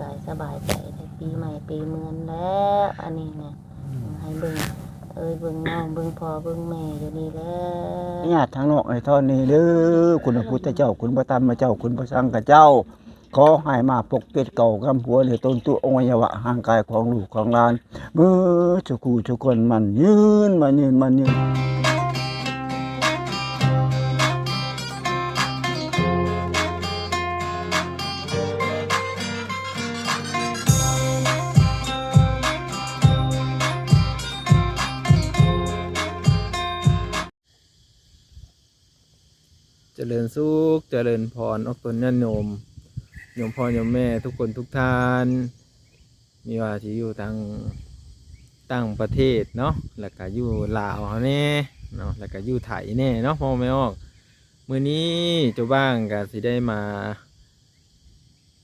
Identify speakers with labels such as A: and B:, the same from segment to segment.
A: กายสบายใจในปีใหม่ปีเมือนแล้วอันนี้นะให้เบิ่งเอ้ยเบิ่งน้องเบิ่งพ่อเบิ่งแม่อยู่นี่แล้ว
B: ญาติทางนอกไอ้ท่อนนี้เด้อคุณพระพุทธเจ้าคุณพระธรรมเจ้าคุณพระสังฆเจ้าขอให้มาปกปิดเก่ากำหัวหรือต้นตัวอวัยวะห่างกายของลูกของหลานเมื่อทุกคู่ทุกคนมันยืนมันยืนมันยืน
C: ริญสุข เจริญพรออกตนญาติโยมโยมพ่อโยมแม่ทุกคนทุกท่านมีว่าที่อยู่ทางต่างประเทศเนาะแล้วก็อยู่ลาวเขาแน่เนาะแล้วก็อยู่ไทยแน่เนาะพ่อไม่ออกมื้อนี้เจ้าบ้างก็สิได้มา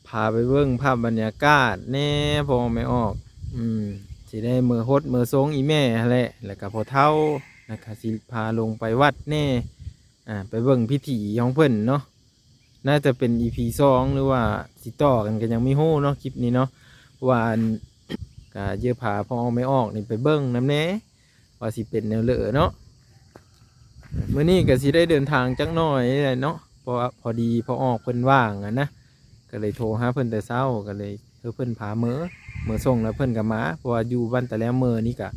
C: พาไปเบิ่งภาพบรรยากาศแน่พ่อไม่ออก อืมสิได้มือฮดมือทรงอีแม่แหละแล้วก็พอเท่านะคะสิพาลงไปวัดแน่ อ่าไปเบิ่งพิธีของเพิ่นเนาะน่าจะเป็น EP สองหรือว่าสิต่อกันก็ยังไม่ฮู้เนาะคลิปนี้เนาะเพราะว่าอันกะเยอผาพอเอาไม่ออกนี่ไปเบิ่งน้ำแน่ว่าสิเป็นแนวเลอเนาะเมื้อนี้ก็สิได้เดินทางจักหน่อยแหละเนาะเพราะพอดีพอออกเพิ่นว่างอะนะก็เลยโทรหาเพิ่นแต่เช้าก็เลยเออเพิ่นพาเมือเมือส่งแล้วเพิ่นก็มาเพราะว่าอยู่บ้านแต่แล้วเมือนี่ก็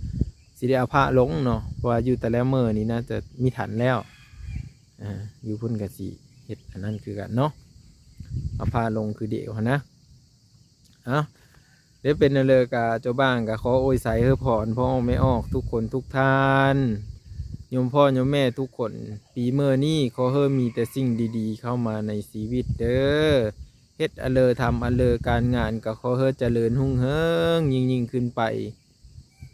C: สิได้เอาพระลงเนาะเพราะว่าอยู่แต่แล้วเมือนี่น่าจะมีฐานแล้ว อ่าอยู่พุ่นกับสีเห็ดอันนั้นคือกันเนาะเอาพาลงคือเดียวนะเอาเดี๋ยวเป็นเลยกะเจ้าบ้างกะขอโอยใส่เฮอผ่อนพ่อไม่ออกทุกคนทุกท่านยมพ่อยมแม่ทุกคน ปีเมื่อนี้ขอเฮอมีแต่สิ่งดีๆ เข้ามาในชีวิตเด้อเฮ็ดอเลอทำอเลอการงานก็ขอเฮอเจริญหุ่งเฮิงยิ่งยิ่งขึ้นไป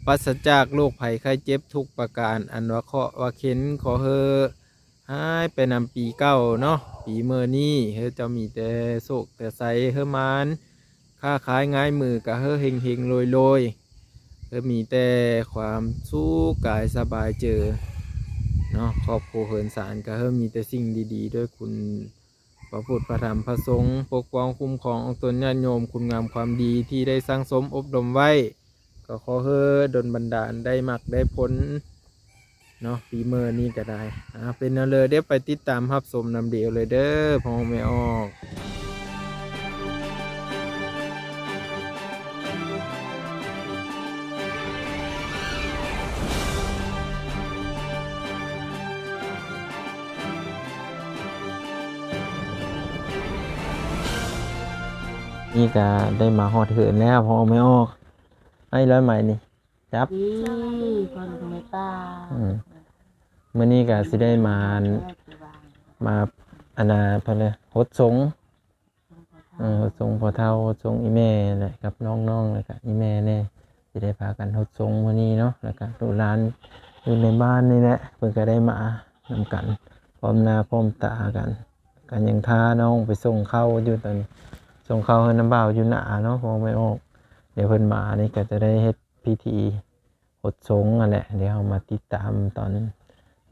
C: ปราศจากโรคภัยไข้เจ็บทุกประการ อันว่าเคราะห์ว่าเข็นขอเฮอ หายไปนำปีเก้าเนาะปีเมื่อนี้เฮอจะมีแต่โศกแต่ใสเฮอมานค้าขายง่ายมือกับเฮอเฮงเฮงโรยโรยเฮอมีแต่ความสู้กายสบายเจอเนาะครอบครัวเฮินสารกับเฮอมีแต่สิ่งดี ๆ ด้วยคุณพระพุทธพระธรรมพระสงฆ์ปกป้องคุ้มครองตนญาติโยมคุณงามความดีที่ได้สร้างสมอบรมไว้ ก็ขอเฮอดลบันดาลได้มักได้ผล เนาะปีเมอร์นี่ก็ได้อ่าเป็นเอาเลยเดี๋ยวไปติดตามรับชมนำเดียวเลยเด้อพอไม่ออกนี่ก็ได้มาฮอดเหินแล้วพอไม่ออกไอ้ร้อยใหม่นี่จับ
A: ดีพ่อลูกแม่ป้า
C: อืม มื่อนี้ก็สิได้มามาอันนาเพเลยฮดสงฮดสงพอเท่าฮดสงอีแม่แหละกับน้องๆเลยกับอีแม่เนี่ยสิได้พากันฮดสงมื่อนี้เนาะแล้วก็ลูกหลานอยู่ในบ้านนี่แหละเพิ่นก็ได้มานำกันพร้อมหน้าพร้อมตากันกันยังท้าน้องไปส่งเข้าอยู่ตอนส่งเข้าให้น้ำเบาอยู่หนาเนาะพอไม่ออก เดี๋ยวเพิ่นมานี่ก็จะได้เฮ็ดพิธีหดสงอะแหละเดี๋ยวเรามาติดตามตอน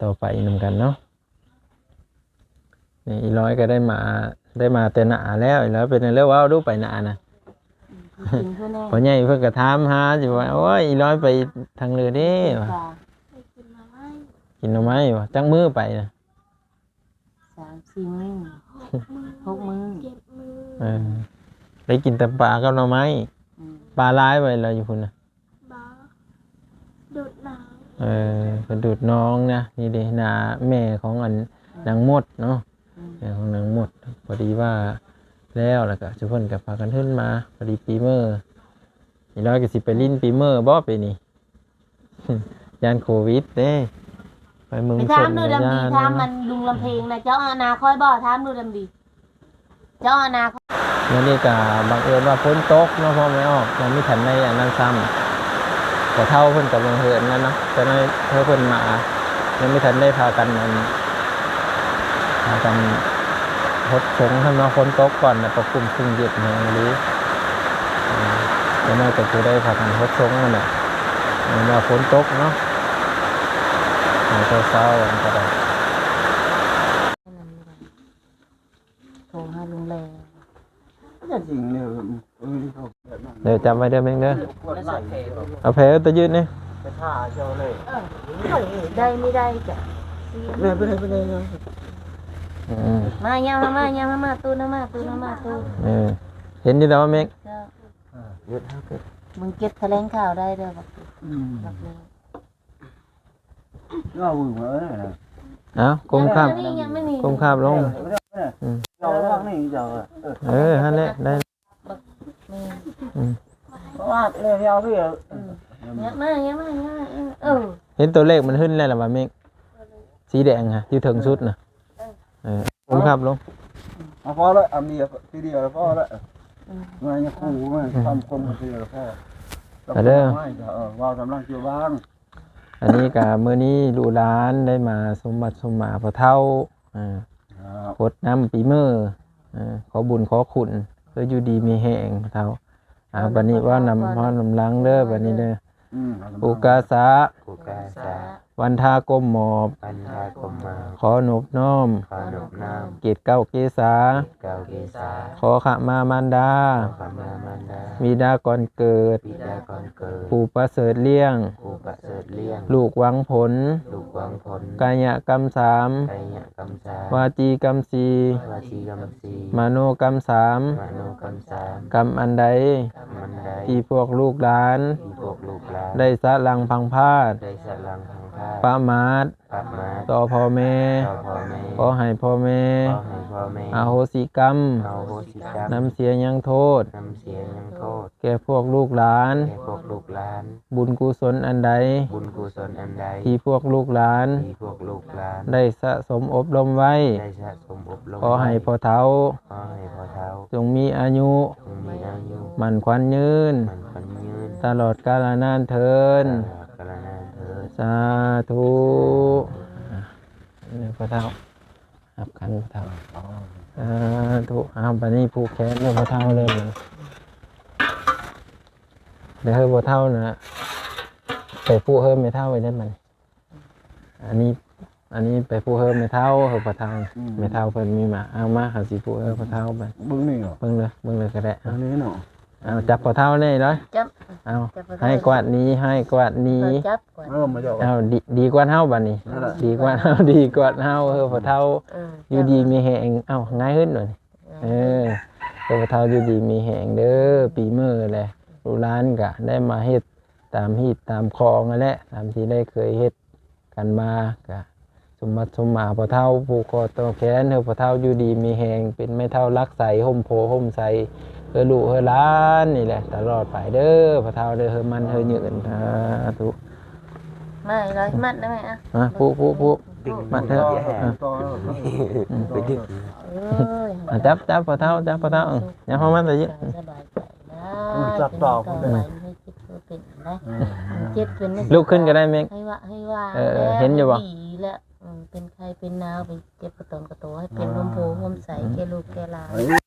C: ต่อไปนำกันเนาะนี่อีร้อยก็ได้มาได้มาแต่หนาแล้วอีร้อยเป็นเรื่องว่าดูไปหนานะ
A: กินเพื่อนแน่
C: พอใหญ่เพิ่นก็ถามหาอยู่ว่าโอ้ยอีร้อยไปทางเรือเด้ว่ะ
A: ป้า
C: กินหน่อไม้ว่ะจังมือไปนะ
A: สามสี่มื้อหกมื้อ
C: เออได้กินแต่ปลากับหน่อไม้
A: อืม
C: ปลาร้ายไปเลยอยู่พุ่นนะ
D: บ้าดูดน้
C: เออกระดูดน้องนะนี่เด้นาแม่ของอันนางมดเนาะ
A: อืม
C: แม่ของนางมดพอดีว่าแล้วแล้วก็จุเพิ่นกับพากันขึ้นมาพอดีปีเมอร์อีร้อยก็สิไปลิ้นปีเมอร์บ่ไปนี่ยานโควิดเด้ไปเมือง
A: ไป
C: ช
A: ถาม
C: น
A: ดูดำดี
C: ยาน
A: ถามมันลุงลำเพลงนะเจ้าอาณาคอยบ่ถามดูดำดีเจ้าอาณาคอย
C: แล้วนี่ก็บังเอิญว่าพ้นตกเนาะพ่อไม่ออกยังไม่ทันในอันนั้นซ้ำ แต่เท่าเพิ่นกับบังเอิญนั่นเนาะแต่ในเธอเพิ่นมายังไม่ทันได้พากันอันพากันพดสงทำเนาะพ้นตกก่อนนะประคุมซึ่งเย็ดเมืองนี้แล้วน่าจะคือได้พากันพดสงนั่นแหละมาฝนตกเนาะมันก็เศร้าอันก็ได้
A: โทรหาลุงแล
B: ก็จริงเนี่ย
C: เดี๋ยวจำไว้เด้อแม่งเด้อ
B: แล้วใส่แผล
C: เอาแผลตะยืดนี่
B: ไปท่าเจ้าเลย
A: เออได้ไม่ได้จ้ะ
B: เลยไปเลยไปเลยเลย
C: อืม
A: มาเงามามาเงามามาตูนมาตูนมาตู
C: เออเห็นอยู่แล้วว่าแม่ง
A: เจ้า
B: ยึดเท่าเกิด
A: มึงเก็บแถลงข่าวได้เด้อบัก
B: อืม
A: บักนี้
B: ก็วึงมาเอ้ยนะ
C: เอ้าก้มข้าม
A: นี่ยังไม่มี
C: ก้มข้ามลง
B: เจ้าว่างนี่เจ้าเออ
C: เออฮันแหละได้
A: มี
B: เพราะว่าเลยเอาพี่
A: เยอะมากเยอะมากเยอะมากเออ
C: เห็นตัวเลขมันขึ้นแล้วล่ะว่าแม่งสีแดงฮะอยู่ถึงสุดน่ะเออก้มข้ามลง
B: เอาพอแล้วอันนี้ทีเดียวพอแล้ว
A: อืม
B: มาเนี่ยคู่มาทำกลมทีเดียวพอเออว่าสำลังเกี่ยวบ้าง
C: อันนี้กับมื้อนี้ลูกหลานได้มาสมบัติสมหมาพอเท่าอ่าพดน้ำปีเมอร์เอ่อขอบุญขอคุณ เพื่ออยู่ดีมีแห่งเท่าอ่าบันนี้ว่านำพ่อนำล้างเด้อบันนี้เด้อ
B: อืม
C: ปูกาสะ
E: กูกาสา
C: วันทากลมหมอบ
E: ปัญญากรมมา
C: ขอนบน้อม
E: ขอนบน้
C: เกตเก้าเกษาำ
E: เกาเกษา
C: ขอขมามารดา
E: ขอมามารดา
C: มีดาก่อนเกิด
E: บิดาก่อนเกิด
C: ปู่ประเสริฐเลี้ยง
E: ครูประเสริฐเลี้ยง
C: ลูกหวังผล
E: ลูกวังผล
C: กายกรรมสาม
E: ไกยกรรมสาวา
C: จีกรรมสี
E: วาจีกรรมสี
C: มโนกรรมสาม
E: มโนกรรมสาม
C: กรรมอันใด
E: กรรมมันใด
C: ที่พวกลูกหลาน
E: ที่พวกลูกหลาน
C: ได้สะลังพังพาด
E: ได้สลังทางพา
C: ปามาด
E: ปับมา
C: ต่อพ่อแม่
E: ต่อพ่อแม่
C: ขอให้พ่อแม่
E: ขอให้พ่อแม่
C: อโหสิกรรม
E: เอาโหสิกรรม
C: นำเสียยังโทษ
E: นำเสียงยังโทษ
C: แก่พวกลูกหลาน
E: แก่พวกลูกหลาน
C: บุญกุศลอันใด
E: บุญกุศลอันใด
C: ที่พวกลูกหลาน
E: ที่พวกลูกหลาน
C: ได้สะสมอบรมไว้
E: ได้สะสมอบรม
C: ขอให้พ่อเท้า
E: ขอให้พ่อเท้า
C: จงมีอายุ
E: จงมีอายุ
C: มันควันยืน
E: มันคนยืน
C: ตลอดกาลนานเทิน
E: ตลอดกาลนานเถิด
C: สาธุอะนี่พ่อเท้าหับขันพ่อเท้าสาธุอ้าวบัดนี้ผูกแขนเลยพ่อเท้าเลยมันเดี๋ยวให้พ่อเท้านะไปผูกเฮิมไม่เท่าไว้ได้มัน อันนี้ อันนี้ไปผูกเฮิมไม่เท่าเฮิมพ่อเท้าไม่เท่าเพิ่นมีมาเอามาหาสิผูกเฮิมพ่อเท้าไป
B: บึ้งนี่เหรอ
C: เบิ่งเลยเบิ่งเลยก็ได้
B: อั
C: เอา
B: นนี้เนาะ
C: เอาจับพ่อเท้าเลยเนาะ
A: จับ
C: เอา
A: จับพ่อเฒ่า
C: ให้กวาดนี้ให้กวาดนี้
A: เออจับก่อน
B: เริ่มมาเจ้า
C: เอาดีดีกว่าเฮาบัดนี้
B: นั่นแหละ
C: ดีกว่าเฮาดีกว่าเฮาเออพ่อเฒ่า
A: เออ
C: อยู่ดีมีแหงเอ้าง่ายขึ้นหน่อยเออเออพ่อเฒ่าอยู่ดีมีแหงเด้อปีมื้อแหละลูกหลานก็ได้มาเฮ็ดตามฮีตตามคลองนั่นแหละตามที่ได้เคยเฮ็ดกันมาก็สมบัติสมหมาพ่อเฒ่าผูกคอต่อแขนเฮอพ่อเฒ่าอยู่ดีมีแหงเป็นแม่เฒ่ารักใสห่มโพห่มใส เฮอลูกเฮอหลานนี่แหละตลอดไปเด้อพ่อเฒ่าเด้อเฮอมันเฮอยืนสาธุ
A: ไม่ร้อยมัดได้ไหมอะ
C: อะผู้ผู้ผู้มาเถอะ
B: ต่อ
E: ไปดึก
A: เอ้ย
C: อะจับจับพอเท้าจับพอเท้าอย่าเข้ามาแต่ยึด
A: สบายใจได้จับต่อคนเลยให้เจ็บเป็นนะเจ็บเป็น
C: ลุกขึ้นก็ได้เมง
A: ให้ว่าให้ว่า
C: เออเห็นอยู่บ่
A: ดีแล้วอืมเป็นใครเป็นนาวเป็นเจ็บกระตนกระโตให้เป็นลมโพลมใสแกลูกแกหลา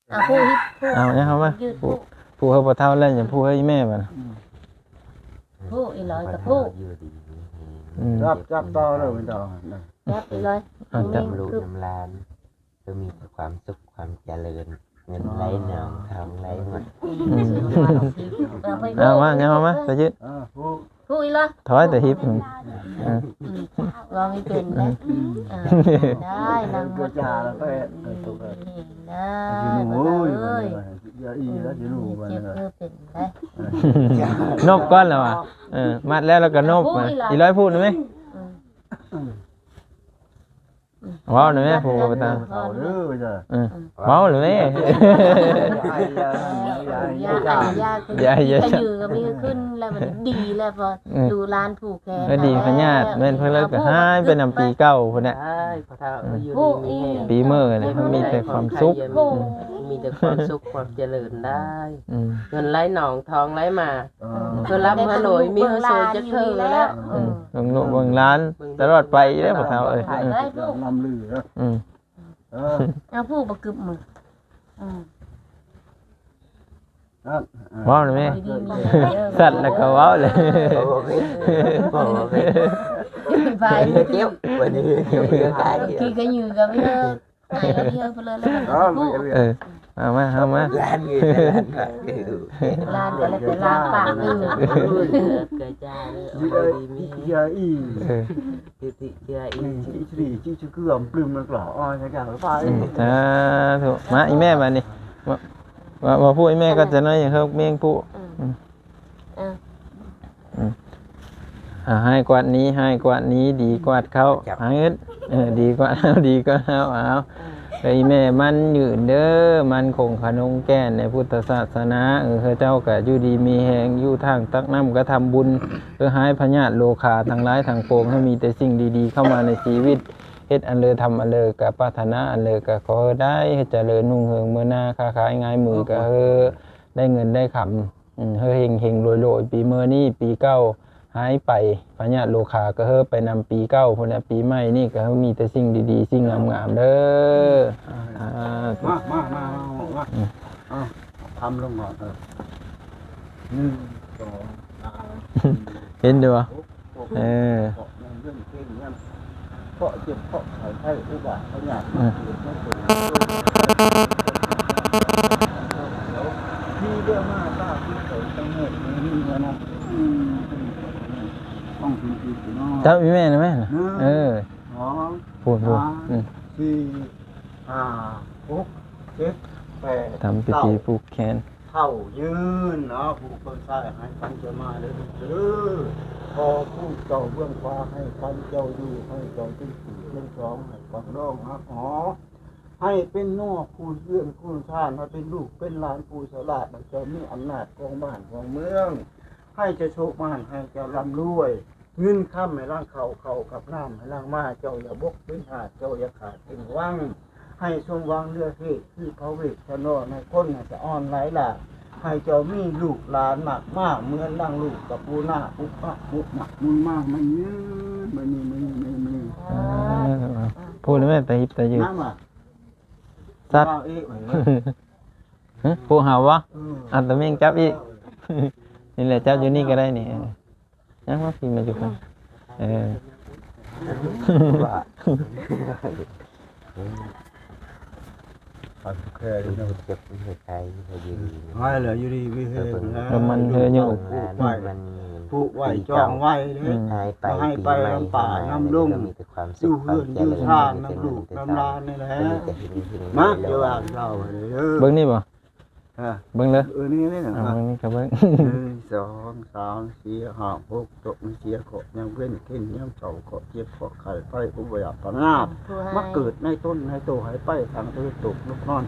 A: นอะผู้ฮิปผู้
C: เอาอย่าเข้ามา
A: ยืด
C: ผู้
A: ผู้
C: ผู้ให้พอเท้าแล้วอย่าผู้ให้แม่มัน
A: ผู้อีร้อยกับผู้
E: อยู่ดี
C: อืม
B: จับจับต่อเลยมันต่อ
A: จับอีร้อย
C: อะจับ
E: น้ำลูก
A: คือ
E: น้ำลานจะมีแต่ความสุขความเจริญ เงินไหลนองทองไหลหมด
C: เอามาอย่าเข้ามาแต่ยึด
B: อ่าผู้
A: ผู้อีร้อย
C: ถอยแต่ฮิปอืม
A: วางไม่เป็นนะอ่าได้นางหมดได้
B: จิหนู
A: บ่
B: เอ้ย
A: เอ้ย
B: อย่าอีแล้วจิหนูมัน
A: เจ็บ
B: เลย
A: เออเป็นได้
C: นบก้อนแล้วอะเออมัดแล้วแล้วก็นบมาอีร้อยพูดหน่อยไหม
A: อืม
C: ว้าวหน่อยไหมผู้กับพอเท้า
B: เอาเด้อไปจ้ะ
C: เออว้าวหน่อยไหม
B: อย่าอย่าอย่าอย่า
A: ยา
B: อย่า
A: ยา
C: อย่าอย่า
A: ถ้าอยู่ก็มีขึ้นแล้วมันดีแล้วพอ
C: อืม
A: ดูร้านผูกแขน
C: ก็ดีพญาติแม่นเพิ่นเลยก็หายไปนำปีเก่าพุ่นน่ะ
F: ใช่พระเท่าก็อยู่
A: ผู้
F: ดี
A: อี
F: มีแห่ง
C: ปีเมื่อนี่มันมีแต่ความสุข
A: ผู้
F: มีแต่ความสุขความเจริญได้
C: อืม
F: เงินไหลหนองทองไหลมา
B: เออ
F: เพื่อรับเพื่อโหลยมีเพื่อโซจะเธอแล้ว
A: เออ
C: เบิ่งลูกเบิ่งร้านตลอดไปเด้อพอเท้าเอ้ย
A: ถ่าย
C: อืม
A: ได้ลูก
B: ลำลือนะ
C: อืม
B: เออ
A: เอาผู้ประกึบมืออืม
B: นั่น
C: ว้าวหน่อยไหม
A: ดีๆมี
C: สัตว์แล้วก็ว้าวเลย
E: โอ้โหโอ้โห
A: ไป
E: เกี้ยววันนี้เกี้ยวตาย
A: ขี่กันอยู่กับพี่เออไงแล้วพี่เออไปเลยแล้วมัน
B: เออ
A: ผู้
B: ไม่
C: เออ เอามาเอามา
E: ล้านเงินล้านบาทอยู่
A: ลานก็เลยเป็นลานปากอือ
F: เกิดจ้าเด้อ
B: ยี
F: เอา
B: เอ้ย
F: ดีมี
B: ยาอี
C: เออ
F: ติติเจ้าอี
B: จีจีจีจีเกลือมปลื้มมันกล่ออ้อยสักอย่างไป
C: อืมสาธุมาอีแม่มานี่มามามาพูดอีแม่ก็จะน้อยอย่างเฮาเมี่ยงพูด
A: เออ
C: อ่าให้กว่านี้ให้กว่านี้ดีกว่าเขาหาเงินเออดีกว่าเอาดีกว่าเอาเอา ไอแม่มันยืนเด้อ มันคงขนงแก่นในพุทธศาสนาเออเจ้าก็อยู่ดีมีแหงอยู่ทางตักน้ำก็ทำบุญเพื่อให้พญาติโลคาทั้งร้ายทางโปงให้มีแต่สิ่งดีๆ เข้ามาในชีวิตเฮ็ดอันเลอทำอันเลอกับปรารถนาอันเลอก็ขอได้ให้เจริญนุ่งเฮืองเมื่อหน้าค้าขายง่ายมือก็เฮอได้เงินได้คำเฮอเฮงเฮงรวยรวยปีเมื่อนี้ปีเก้า หายไปพญาติโลคาก็เฮอไปนำปีเก้าพุ่นน่ะปีใหม่นี่ก็เฮอมีแต่สิ่งดีๆ สิ่งงามๆเด้ออ่า
B: มามามามาเอาทำลงก่อนเออหนึ่งสองสาม
C: เห็นดูบ่เออ
B: เกาะเรื่องเก่งเนี่ยเกาะเจ็บเกาะไข่ไข้อุบาทเขาอยากมาเกิดมาเกิดที่เรื่องมาตาที่เกิดตั้งเงินนี่นะต้องถึงปีสิเนาะ
C: จับอีแม่นะแม่น่ะเออ
B: สอง
C: พูดพูดอืม
B: สี่ห้าหกเจ็ดแปด
C: ทำพิธีผูกแขน
B: เท่ายืนเนาะผู้คนใช้ให้ฟันจะมาเลยเด้อพอผู้เจ้าเบื้องฟ้าให้ฟันเจ้าอยู่ให้เจ้าที่สี่เรื่องสองให้ฟังร้องฮักหอให้เป็นนอกคูณเพื่อนคูณชาติให้เป็นลูกเป็นหลานผู้ฉลาดมันจะมีอำนาจของบ้านของเมือง ให้เจะโชคมานให้เจะร่ำรวย เงินข้ามให้ร่างเขาเขากับน้ำให้ร่างมาเจ้าอย่าบกเป็นหาดเจ้าอย่าขาดเป็นว่างให้ทรงวางเรือเทศคือพระเวทชนอในคนน่ะจะอ่อนไหลล่ะให้เจ้ามีลูกหลานมากมากเหมือนดังลูกกับปูนาอุปะอุปะมุนมากมันยืนมันนี่มันนี่มันนี่มันนี่
C: อ่าพูดเลยแม่ตาหิบตายืด
B: น้ำอะ
C: สัตว์
B: ว่าเอ๊ะไว้เลย
C: ฮะผู้หาวะ
B: เออ
C: อันตะเมงจับอีกนี่แหละจับอยู่นี่ก็ได้นี่เออ ยังว่าพี่มาอยู่กันเออ
E: ว่า
B: เคดีนะ
E: เจ็บหัวใจเขายืน
B: ให้เลยออยู่ดีวิเศษ
C: แล้วมันเธออยู่
B: ไหว
E: มัน
B: ผูกไหวจองไหวเลย
E: หายไป
B: ให้ไปลำป่าน้ำลุ่มอยู่เพื่อนอยู่
E: ริญ
B: ชาติน้ำลูกน้ำลานนี่แหละ
E: มีแต่หินหิน
B: มาเดี๋ยวอ่านเราเบิ้
C: งนี่บ่
B: เออ
C: เบิ้งเลย
B: เออนี่นี่นะ
C: เบิ้งนี่กับเบิ้ง
B: สองสามสี่ห้าหกตกมีเสียขอยังเว้นขึ้นยังเฉาขอเจ็บขอไข่ไปอุบยาปงาบ
A: ผู้ให้
B: มาเกิดในต้นในโตหายไปทางเธอตกลุกนอน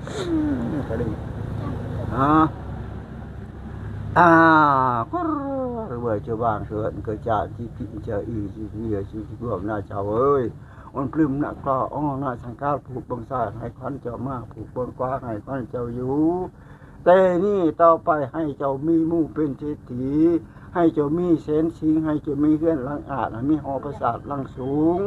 B: นี่ก็ดีอ่าอ่าก็รู้ว่าเจ้าบ้านเถิดเกิดจากที่กินเจออีที่เบียที่รวมหน้าเจ้าเอ้ยมันปลื้มหนักก็อ้อหน้าสังกาผูกบังสาให้ควันเจ้ามากผูกบนกว้างให้ควันเจ้าอยู่ แต่นี่ต่อไปให้เจ้ามีหมู่เป็นเศรษฐีให้เจ้ามีเสนสิงให้เจ้ามีเพื่อนหลังอาจให้มีหอประสาทหลังสูง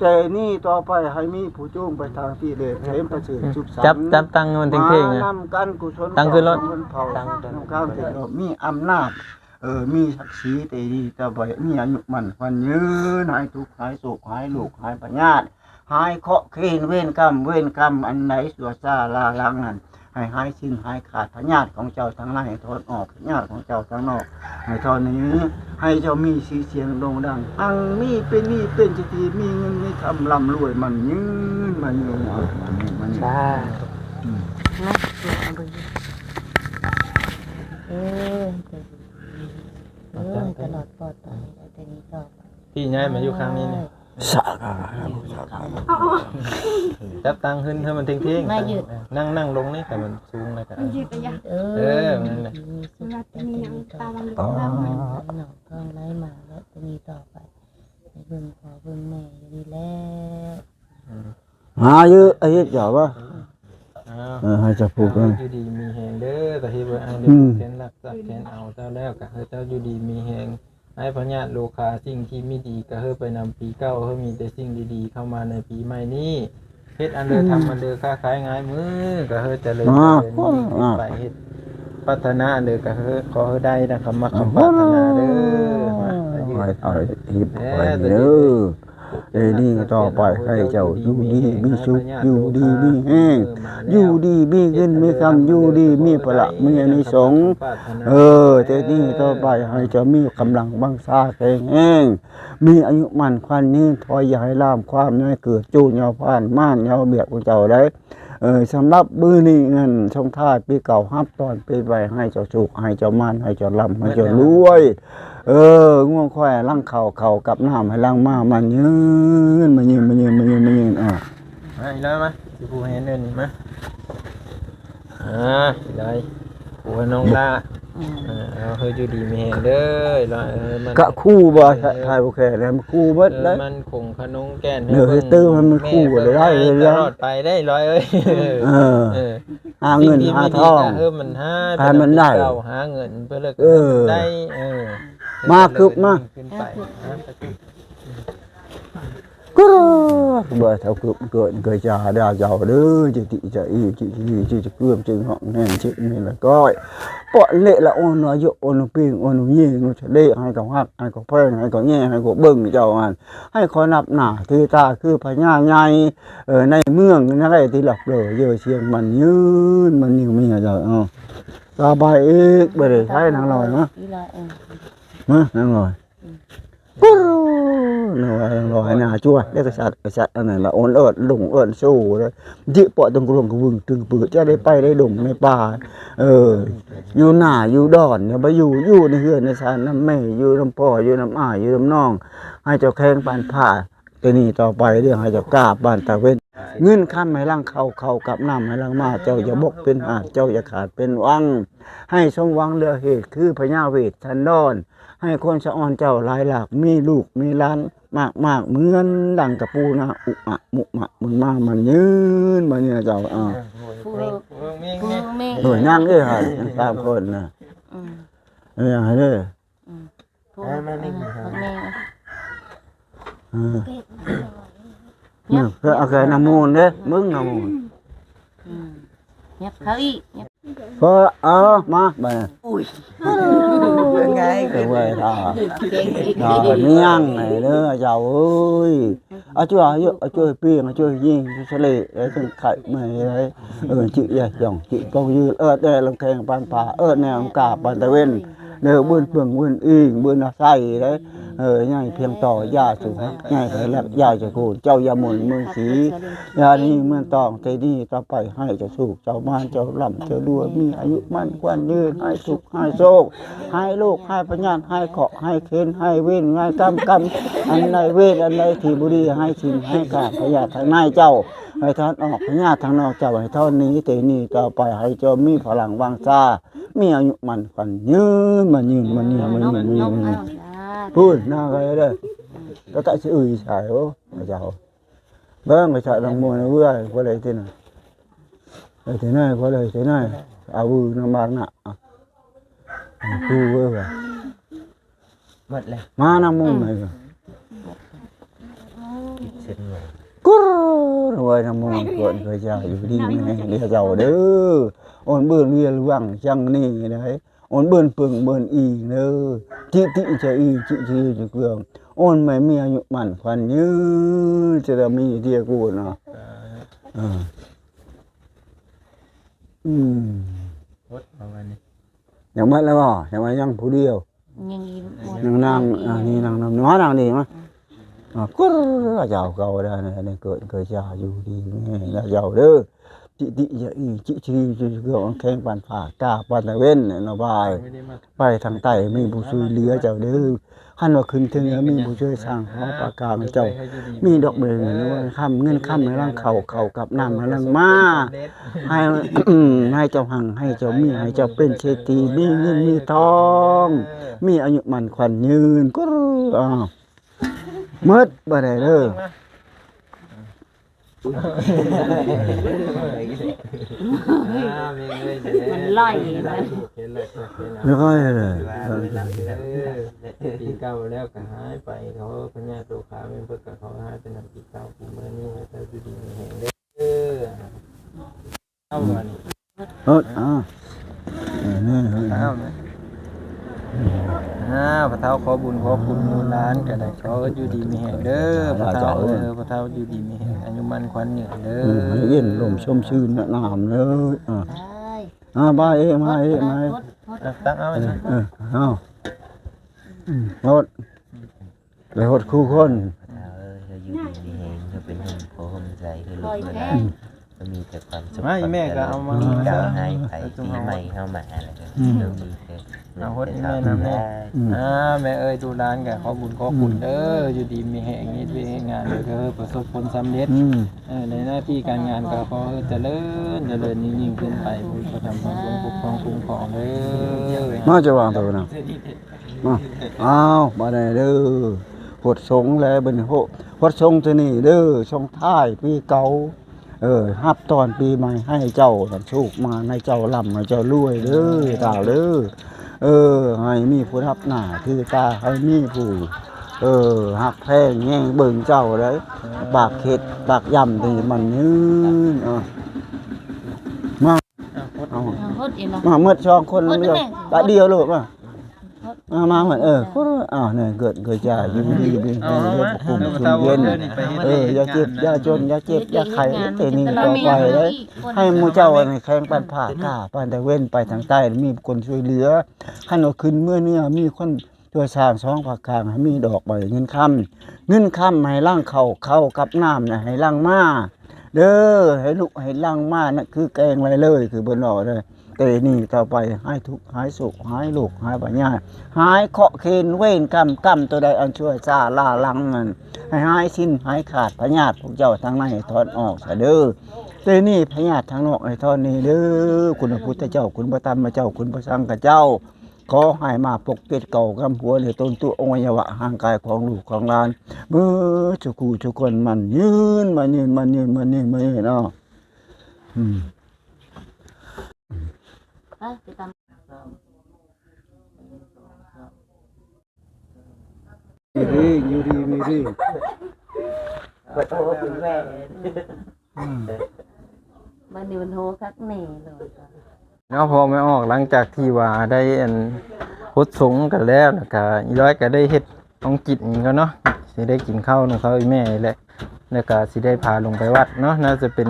B: แต่นี่ต่อไปให้มีผู้จูงไปทางที่เลสเทมประเสริฐสุขสันต์
C: จับจับตังค์มันเท่งๆ
B: มา
C: นะ
B: นำกันกุศล
C: ตั้งขึ้นรถ
B: เงิเผาตั้งนำข้าวถึงมีอำนาจเออ มีศักดิ์ศรีแต่ดีแต่บ่อยมีอายุมันควันยืนหายทุกข์หายโศกหายลูกหายปัญญาตหายเคราะห์เคนเว้นกรรมเว้นกรรมอันไหนสัวซาลาลังนั้น ให้หายสิ้นหายขาดพญาติของเจ้าทั้งหลายให้ถอนออกพญาติของเจ้าทั้งนอกให้ตอนนี้ ให้เจ้ามีสีเสียงโด่งดังอังมีเป็นนี่เป็นจิตีมีเงินมีคำลำรวยมันยืนมันยืนเอามันยืนมันยืน
F: จ้า
A: นะตัวเอาไปเออเออตลอดปลอดภัยแล้วแต่นี้ต่อไป
C: พี่ย้ายมาอยู่ข้างนี้นี่
B: สาขาสาขา
C: จับตังค์ขึ้นให้มันเท่งๆ
A: มายืด
C: นั่งนั่งลงนี่แต่มันสูงเลยกัน
D: ยืดไปยัง
A: เออ
C: เออนั่นแหละ
A: มีสุข
D: เวลา
A: แต่
D: มี
A: นี้
D: หนัง
A: ต่อ
D: ตา
A: ไป
D: วันหลังแล้ว
A: หนองทองไล่มาแล้วจะมีต่อไปในเบิ่งพอเบิ่งแม่อยู่ดีแล้ว
B: หาเยอะไอ้เหี้ยจ๋าว่า
C: อ้าว
B: เออให้จะผูกกัน
C: อยู่ดีมีแหงเด้อแต่ที่ว่าอันเดี
B: อื
C: ยว
B: ม
C: แขนหลักจับแขนเอาเจ้าแล้วก็ให้เจ้าอยู่ดีมีแหง ให้พญาติโลคาสิ่งที่ไม่ดีก็เฮ้ไปนำปีเก้าเฮ้มีแต่สิ่งดีๆ เข้ามาในปีใหม่นี้เฮ็ดอันเดอทำอันเดอค้าขายง่ายมือก็เฮ้เจริญ
B: อ่า
C: เจริญยิ่งขึ้นไปเฮ็ดพัฒนาอันเดอก็เฮ้ขอเฮ้ได้นะครับมาคำพัฒนาเด้อมาแต่ยื
B: เอา
C: น
B: เอาหิบไปเด้อ เอนี่ต่อไปให้เจ้าอยู่ดีมีสุขอยู่ดีมีแห้งอยู่ดีมีเงินมีคำอยู่ดีมีพละมีอนิสงส์เออแต่นี่ต่อไปให้เจ้ามีกำลังบังซาแข็งแห้งมีอายุมันควันนี้ถอยอย่าให้ลามความน้อยเกิดจู้ยาวผ่านม่านยาวเบียดของเจ้าได้ เออสำหรับบื้อนี้เงินช่องท่ายปีเก่าฮับตอนปีใบให้เจ้าสุขให้เจ้ามันให้เจ้าลำให้เจ้ารวย เออง่วงค่ร่างเข่าเข่ากับน้ำให้ล่างมามันยืนมันยืนมันยืนมันยืนมันยืนอะ
C: มาอีกแล้วมาสิผู้เห็นเดินนี่มาอ่าอีกเลย ผู้ให้น้องลา
A: อืม
C: อ่าเอาเฮ้ยอยู่ดีมีแหงเด้อรอเออมัน
B: กะคู่บ่ทายโอเคแล้วมันคู่เบิด
C: เออ
B: ได้
C: มันคงขนงแก่น
B: เดี๋ยวให้ตื้อมันมันคู่กันเลยได้เลย
C: ต
B: นะ
C: ลอดไปได้ร้อยเอ้ย
B: เออ
C: เออ
B: หาเงิน
C: สิ่
B: หา
C: ที่
B: ทอง
C: ไม่ดีก็เออมันหา
B: หามันได้
C: เก่าหาเงินเพื่อเลิก
B: เออ
C: ได้เออ
B: มาคึบมา
C: ขึ้นไปนะ
B: ก็เบื่อเท่าเกิดเกิดเกิดจ่าดาเจ้าเด้อจิติจะอีจิจิจิจะเกื่อมจึงห้องแน่นชินี่ละก้อยปะเละละอ่อนอายุอ่อนปิ้งอ่อนยิงนูจะเละให้กับฮักให้กับเพิ่นให้กับแง่ให้กับเบิ่งเจ้าอันให้ขอนับหน้าถือตาคือพญาใหญ่เออในเมืองนั่นแหละลอะเชียงมันยืนมันนิ่วเจ้าเออสบายอีกบ่ได้ใช้นางลอยมะ
A: อีหลอยเออ
B: มะนางลอยปุ๊บนางลอยนางลอยหน้าจ้วยแล้วก็สัตว์ก็สัตว์อันนั้นละอ่อนเอิดหลงเอิดสู้เลยจิปอตรงกรงกวึงตึงปือจะได้ไปได้ดงในป่าเออ อยู่หน้าอยู่ดอนเนี่ยไปอยู่อยู่ในเฮือนในชานน้ำแม่อยู่น้ำพ่ออยู่น้ำอ้ายอยู่น้ำน้อง ให้เจ้าแข้งปานผ้าตัวนี้ต่อไปเรื่องให้เจ้ากราบานตะเวนเงื่อนข้ามให้ล่างเข้าเข้ากับน้ำให้ล่างมา เจ้าอย่าบกเป็นอาเจ้าอย่าขาดเป็นวัง ให้สมหวังเรือเหตุคือพญาเวททันดอน ให้คนสะออนเจ้าหลายหลาก มีลูกมีหล้านมากมากเหมือนดังกระปูนะอุอะมุมะมึงมามันยืนมาเนี่ยเจ้าอ่า
A: ผู้
C: เบิ่งเบิ่งเบิ่ง
A: ผู้
C: เบิ่ง
A: แม่
B: หน่วยนั่งเอ้ยฮะสามคนนะ
A: อืม
B: เอ้ยให้เด้อ
A: ผู้แม่แม่
B: เออเนี่ยเพื่อเอาแค่น้ำมูลเด้อมึงน้ำมูล
A: อืมเงียบเขาอีกเงียบ
B: พอเอามาไป
F: เป็นไง
B: เดี๋ยวไว้ท่าท่าเนียงไหนเด้อเจ้าเอ้ยเอาช่วยเยอะเอาช่วย เปียงเอาช่วยยิงช่วยเฉลยไอ้ถึงไข่ไม่ได้เออจิใหญ่ย่องจิกองยืนเออได้อนอบื้นเปลืองบื้นอิงบื้นอาศัยได้เออใหญ่เพียงต่อยาสูงใหญ่ไปแล้วยาจะกูเจ้ายาหมุนมือสียานี้เมื่อตองใจนี้ต่อไปให้เจ้าสุขเจ้ามานเจ้าลำเจ้าดัวมีอายุมั่นควันยืนให้สุขให้โชคให้โลกให้ปัญญาให้เกาะให้เค้นให้เว้นให้กำกำอันใดเว้นอันใดทีบุรีให้ชินให้กาพยาทางในเจ้าให้ท่านออกพญาทางนอกเจ้าให้ท่านี้แต่นี้ต่อไปให้เจ้ามีพลังวางซา มีอายุมันควันยืนมันยืนมันยืนมันยืนมันยืนมันยืนพูดหน้าใครเด้อแล้วก็ชื่ออีสายโอ้เจ้า vâng phải chạy đồng mùa nó vừa qua đây thế này đây thế này qua đây thế này à ừ nó bán nạ thu vừa rồi
F: หมดเลย
B: mà năm môn này rồi
F: เสร็จเลย
B: cú rồi năm môn cuộn cười chào dù đi này đi giàu đỡ ôn bươn bia vàng chăng nì đấy ôn bươn phừng bươn y nơ chị chị chạy y chị chị chị cường ôn mày mía nhụ mặn khoan như chỉ là mi tia của nó ờ ừ
C: วดประมาณนี้
B: ยังไม่แล้วบ่ยังไม่ยังผู้เดียว
A: ยังยิ้มหมด
B: นางนางอ่านี่นางนางน้อยนางดีมั้ยอ่าก็เจ้าเก่าได้นะนี่เกิดเกิดเจ้าอยู่ดีแม่แล้วเจ้าเด้อ จิติจะอีจิชีจิเกี่ยวแข้งปันฝากาปันตะเว้นเนาะบาย
C: ไม่ได้มา
B: ไปทางใต้มีผู้ช่วยเหลือเจ้าเด้อคันว่าขึ้นถึงแล้วมีผู้ช่วยสร้างหอปรากาเจ้า มีดอกเบี้ยเงินว่าค่ำเงินค่ำให้ร่างเข่าเข่ากับน้ำให้ร่างมาให้ให้เจ้าหังให้เจ้ามีให้เจ้าเป็นเศรษฐีมีเงินมีทอง มีอายุมันขวัญยืนก็อ้าวหมดบ่ได้เด้อ
A: มันไล่มัน
C: เห็นเลยเห็นแล้ว
B: ไม่ค่อยเลย
C: ปีเก่าแล้วก็หายไปเขาพญาโตขาเป็นเพื่อกับเขาหายเป็นน้ำปีเก่าปีเมื่อนี้แต่ดูดีแห่งเด้อเอาวันนี้
B: เอออ่าเนี่ยเออ
C: เอานะ
B: เอ่า
C: พระเท้าขอบุญขอคุณมูลล้านก็ได้ขออยู่ดีมีแห่งเด้อพระเท้าเออพระเท้าอยู่ดีมีแห่งอายุมันขวัญยืนเด้อ
B: อืมให้เย็นลมชมชื่นน่ะน้ำเลยอ่า
A: ได้
B: อ่าบายเอ้ยมาเอ้ยมาเอ้ย
C: ตั้งเอาไว้นะ
B: เออเอาอืมรถเลยหดคู่คน
E: เราเออเราอยู่ดีมีแหงเราเป็นหุ่นโพห่มใจคือ
A: ค
E: ลู
A: อกย
E: เว
A: แท้
E: ลา ก็มีแต่ความสุข
C: ไม่แม่ก็เอามา
E: ปีเก่า
C: ซะ
E: ให้ไป
C: เอาจุ่ม
E: ปี
C: เอา
E: ให
C: ไว้
E: ม่เข้ามาอะไรก็
B: อืม
E: เรามีแต่
C: เอาหด
E: แต่
C: ให้แม่นำแน่
E: ได้
B: อืม
C: อ่าแม่เอ้ยดูร้านกับขอบุญขอคุณเด้ออยู่ดีมีแห่งนี้ด้วยงานเด้อประสบผลสำเร็จ
B: อืม
C: เออในหน้าที่การงานก็ขอให้เจริญเจริญยิ่งๆขึ้นไปบุญประทำความคุ้มปกครองคุ้มครองเด้อ
B: มาจะวางตัวนะมาอ้าวมาได้เด้อหดสงแล้วเป็นโหหดสงตัวนี้เด้อช่องท้ายปีเก่า เออฮับตอนปีใหม่ให้เจ้าสันโชคมาให้เจ้าร่ำให้เจ้ารวยเด้อตาเด้อเออ ให้มีผู้รับหน้าคือตาให้มีผู้เออหักแพงแง่งเบิ่งเจ้าเลยปากเข็ดปากย่ำที่มันยืนอะมาเอา
A: เอาฮดอีเนาะ
B: มาเมื่อช่องคนเดียว
A: เมื่อ
B: ปะเดียวลูกมา มามาเหมือนเออคนอ้าวเนี่ยเกิดเกิดจ่าอยู่ดีดี
C: เอา
B: เย็น
C: เอา
B: เย็น
C: มา
B: ปุ่ม
C: เอา
B: ชุ
C: เตาม
B: เย็น
C: เด้อนี่ไปเฮ็ด
B: เอออย่าเจ็บอย่าจนอย่าเจ็บอย่าไข้แต่นี่
A: แต่
B: ต่
A: เรา
B: อ
A: มี
B: ไป
A: อายุ
B: เลย
A: อีกคน
B: ให้หมูเจ้าอันนี้แข่งปันผ่ากล้าปันแต่เว้นไปทางใต้มีคนช่วยเหลือขันเอาขึ้นเมื่อเนี่ยมีคนช่วยสร้างสองผักกลางให้มีดอกใบเงินคำเงินคำให้ล่างเข่าเข้ากับน้ำนะให้ล่างมาเด้อให้ลูกให้ล่างมานั่นคือแกงไรเลย คือบนหล่อเลยแตนี่ต่อไปให้ทุกหายสุขหายลูกหายปัญญาหายเคาะเคนเว้นกรรมกรรมตัวใดอันช่วยซาล่าลังเงินให้หายสิ้นหายขาดพญาติพวกเจ้าทั้งในถอนออกซะเด้อเตนี่พญาติทางนอกไอ้ทอนนี้เด้อคุณพระพุทธเจ้าคุณพระธรรมเจ้าคุณพระสังฆเจ้าขอให้มาปกเป็ดเก่ากำหัวเลยต้นตัวอวัยวะห่างกายของลูกของหลานเมื่อจุกูจุกคนมันยืนมันยืนมันยืนมันยืนมันยืนเนาะอืม
A: ไปไปตาม
B: มีดีอยู่ดีมีดี
E: ขอโทษคุณแม่
A: บ้านนี้มันโหคักแน่เลย
C: เนาะพอไม่ออกหลังจากที่ว่าได้อันพุทธสงกันแล้วแล้วก็อีร้อยก็ได้เฮ็ดต้องกินก็เนาะสิได้กินข้าวของเขาอีแม่แหละแล้วก็สิได้พาลงไปวัดเนาะน่าจะเป็น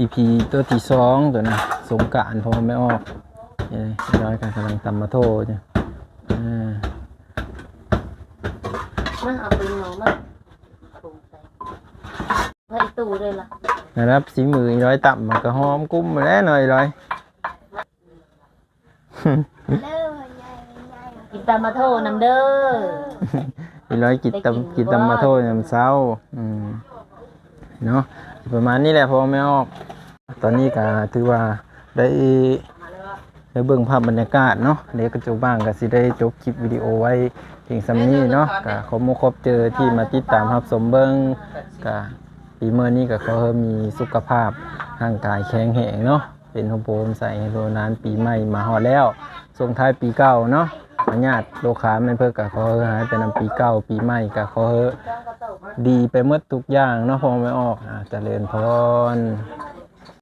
C: EP ตัวที่สองตัวนะสงการพอไม่ออกนี่ร้อยก็กำลังตำมาโทษจ้ะอ่า
A: มาเอาไปเงามาปรุงใส่ไว้ตู้เลยล่ะ
C: นะครับสีมือร้อยต่ำมันก็หอมกุ้มมาแล้วหน่อยร้อย
D: กิ
A: นตามาโทษนำเด้อ
C: ร้อยกิน
A: ได้กิ
C: ตำกินตำมาโทษยามเช้าอืมเนาะ ประมาณนี้แหละพอไม่ออก ตอนนี้ก็ถือว่าได้ได้เบิ่งภาพบรรยากาศเนาะเดี๋ยวก็จบบ้างก็สิได้จบคลิปวิดีโอไว้เพียงสำนี้เนาะก็ขอมครบเจอที่มาติดตามรับสมเบิ่งก็ปีเมื่อนี้ก็ขอให้มีสุขภาพร่างกายแข็งแรงเนาะเป็นโฮมโปมใส่โรนานปีใหม่มาฮอดแล้วส่งท้ายปีเก่าเนาะ ญาติโลคาแม่นเพิ่นก็ขอให้หายเปนำปีเก่าปีใหม่ก็ขอให้ดีไปหมดทุกอย่างเนาะพอไม่ออกอ่าเจริญพร